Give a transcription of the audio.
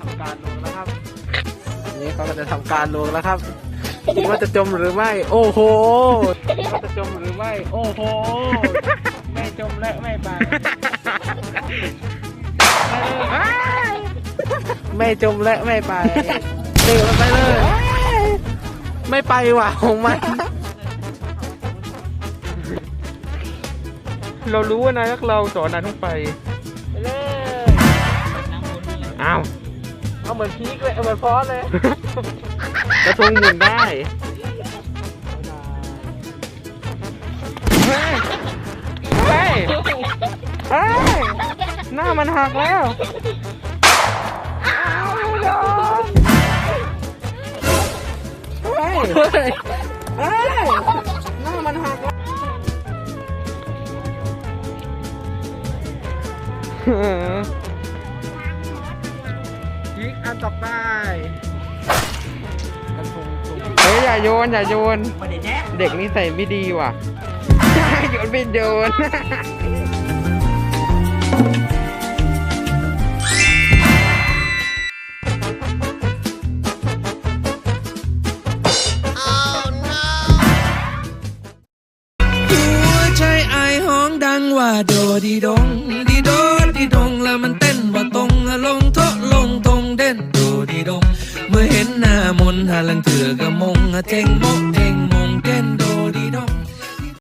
ทำการลงแล้วครับอันนี้เขาก็จะทำการลงแล้วครับว่าจะจมหรือไม่ โอ้โหว่าจะจมหรือไม่ โอ้โห ไม่จมและไม่ไปไม่จมและไม่ไปเดือมันไปเลย ไม่ไปว่ะของมัน เรารู้ว่านายรักเราสอนนายต้องไป อ้าวเอาเหมือนพีกเลยเอาเหมือนฟอสเลยกระทงหมุนได้เฮ้ยเฮ้ยเฮ้ยหน้ามันหักแล้วเฮ้ยเฮ้ยเฮ้ยหน้ามันหักแล้วเออ พีกอันต่อไปกระทงสูงเฮ้ยอย่าโยนอย่าโยน เด็กนี่ใส่ไม่ดีว่ะ โยนไม่โดนหัวใจไอายห้องดังว่าโดดีดง มนหามนหาลังเถือกะมงหาเจงโมกเท